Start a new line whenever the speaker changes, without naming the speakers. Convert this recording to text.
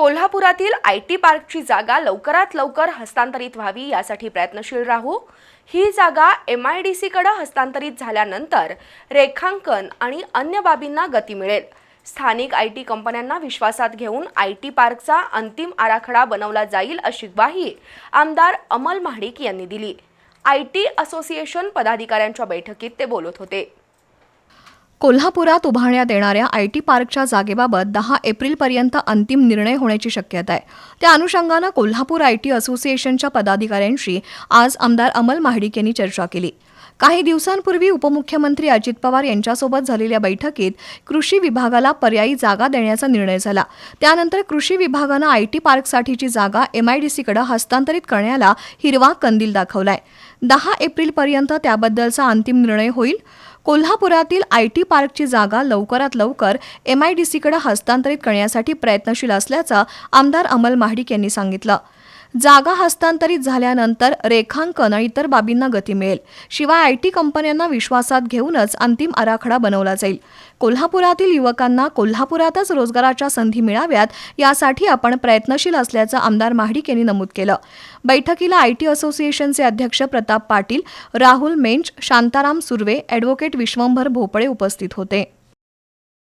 कोल्हापुरातील I T पार्कची जागा लवकरात लवकर हस्तांतरित व्हावी यासाठी प्रयत्नशील राहू. ही जागा एम आय डी सीकडे हस्तांतरित झाल्यानंतर रेखांकन आणि अन्य बाबींना गती मिळेल. स्थानिक आय टी कंपन्यांना विश्वासात घेऊन आय टी पार्कचा अंतिम आराखडा बनवला जाईल अशी ग्वाही आमदार अमल महाडिक यांनी दिली. आय टी असोसिएशन पदाधिकाऱ्यांच्या बैठकीत ते बोलत होते.
कोल्हापुरात उभारण्यात येणाऱ्या आय टी पार्कच्या जागेबाबत दहा एप्रिलपर्यंत अंतिम निर्णय होण्याची शक्यता आहे. त्या अनुषंगानं कोल्हापूर आय टी असोसिएशनच्या पदाधिकाऱ्यांशी आज आमदार अमल महाडिक यांनी चर्चा केली. काही दिवसांपूर्वी उपमुख्यमंत्री अजित पवार यांच्यासोबत झालेल्या बैठकीत कृषी विभागाला पर्यायी जागा देण्याचा निर्णय झाला. त्यानंतर कृषी विभागानं आय टी पार्कसाठीची जागा एमआयडीसीकडे हस्तांतरित करण्याला हिरवा कंदील दाखवलाय. दहा एप्रिलपर्यंत त्याबद्दलचा अंतिम निर्णय होईल. कोल्हापुरातील आय टी पार्कची जागा लवकरात लवकर एम आय डी सीकडे हस्तांतरित करण्यासाठी प्रयत्नशील असल्याचं आमदार अमल महाडिक यांनी सांगितलं. जागा हस्तांतरित झाल्यानंतर रेखांकन आणि इतर बाबींना गती मिळेल. शिवाय आय टी कंपन्यांना विश्वासात घेऊनच अंतिम आराखडा बनवला जाईल. कोल्हापुरातील युवकांना कोल्हापुरातच रोजगाराच्या संधी मिळाव्यात यासाठी आपण प्रयत्नशील असल्याचं आमदार महाडिक यांनी नमूद केलं. बैठकीला आय टी असोसिएशनचे अध्यक्ष प्रताप पाटील राहुल मेंच शांताराम सुर्वे ॲडव्होकेट विश्वंभर भोपळे उपस्थित होते.